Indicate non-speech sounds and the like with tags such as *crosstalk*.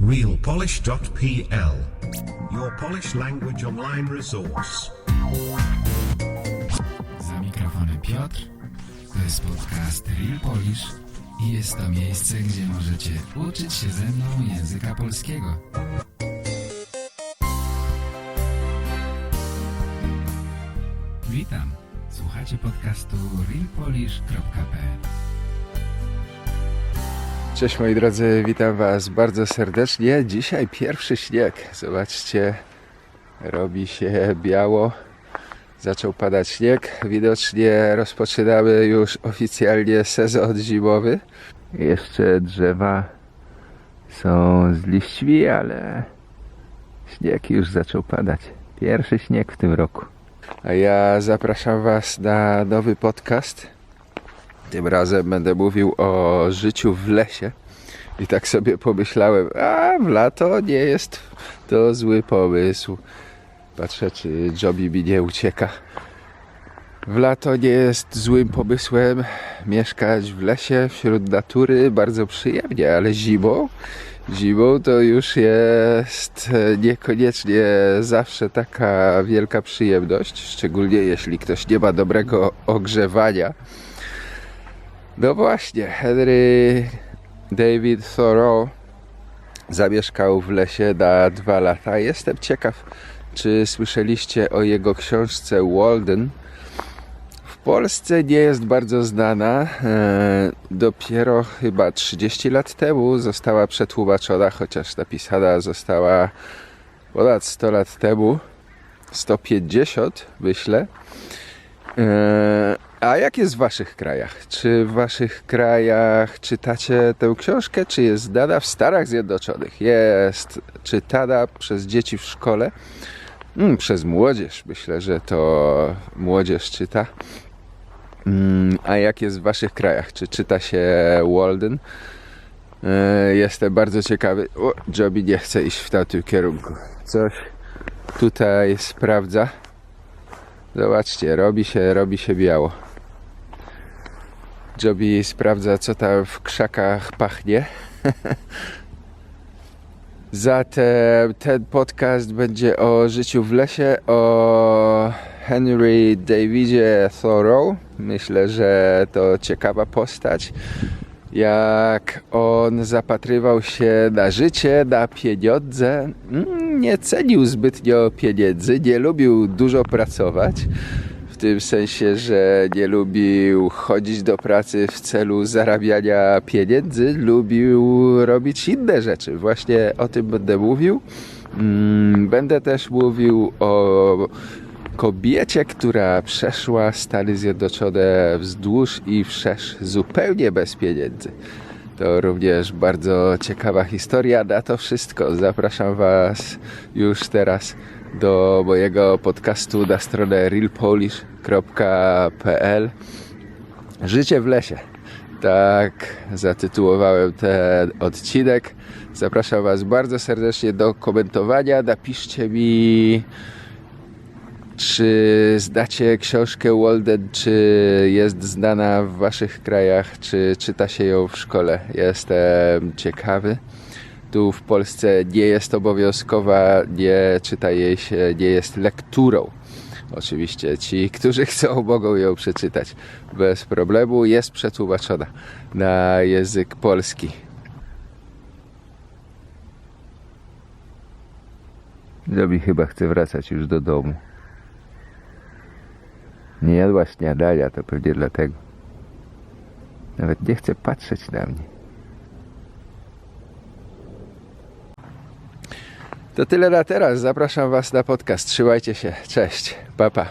realpolish.pl Your Polish language online resource. Za mikrofonem Piotr. To jest podcast Real Polish i jest to miejsce, gdzie możecie uczyć się ze mną języka polskiego. Witam. Słuchacie podcastu realpolish.pl Cześć moi drodzy, witam was bardzo serdecznie. Dzisiaj pierwszy śnieg. Zobaczcie, robi się biało. Zaczął padać śnieg. Widocznie rozpoczynamy już oficjalnie sezon zimowy. Jeszcze drzewa są z liśćmi, ale śnieg już zaczął padać. Pierwszy śnieg w tym roku. A ja zapraszam was na nowy podcast. Tym razem będę mówił o życiu w lesie. I tak sobie pomyślałem, a w lato nie jest to zły pomysł. Patrzę, czy Joby mi nie ucieka. W lato nie jest złym pomysłem mieszkać w lesie, wśród natury, bardzo przyjemnie, ale zimą, zimą to już jest niekoniecznie zawsze taka wielka przyjemność, szczególnie jeśli ktoś nie ma dobrego ogrzewania. No właśnie, Henry David Thoreau zamieszkał w lesie na dwa lata. Jestem ciekaw, czy słyszeliście o jego książce Walden. W Polsce nie jest bardzo znana. E, Dopiero chyba 30 lat temu została przetłumaczona, chociaż napisana została ponad 100 lat temu. 150 myślę. A jak jest w waszych krajach? Czy w waszych krajach czytacie tę książkę, czy jest znana w Stanach Zjednoczonych? Jest czytana przez dzieci w szkole, mm, przez młodzież. Myślę, że to młodzież czyta. Mm, A jak jest w waszych krajach? Czy czyta się Walden? E, Jestem bardzo ciekawy. O, Joby nie chce iść w tamtym kierunku. Coś tutaj sprawdza. Zobaczcie, robi się, robi się biało. Joby sprawdza, co tam w krzakach pachnie. *laughs* Zatem ten podcast będzie o życiu w lesie, o Henry Davidzie Thoreau. Myślę, że to ciekawa postać. Jak on zapatrywał się na życie, na pieniądze, mm, nie cenił zbytnio pieniędzy, nie lubił dużo pracować. Tym sensie, że nie lubił chodzić do pracy w celu zarabiania pieniędzy, lubił robić inne rzeczy. Właśnie o tym będę mówił. Mm, Będę też mówił o kobiecie, która przeszła Stany Zjednoczone wzdłuż i wszerz zupełnie bez pieniędzy. To również bardzo ciekawa historia. Na to wszystko zapraszam Was już teraz do mojego podcastu na stronę realpolish.pl Życie w lesie. Tak zatytułowałem ten odcinek. Zapraszam Was bardzo serdecznie do komentowania. Napiszcie mi, czy znacie książkę Walden, czy jest znana w Waszych krajach, czy czyta się ją w szkole. Jestem ciekawy. Tu w Polsce nie jest obowiązkowa, nie czyta jej się, nie jest lekturą. Oczywiście ci, którzy chcą, mogą ją przeczytać bez problemu. Jest przetłumaczona na język polski. Zobi chyba chce wracać już do domu. Nie jadła śniadania, to pewnie dlatego. Nawet nie chce patrzeć na mnie. To tyle na teraz. Zapraszam Was na podcast. Trzymajcie się. Cześć. Pa, pa.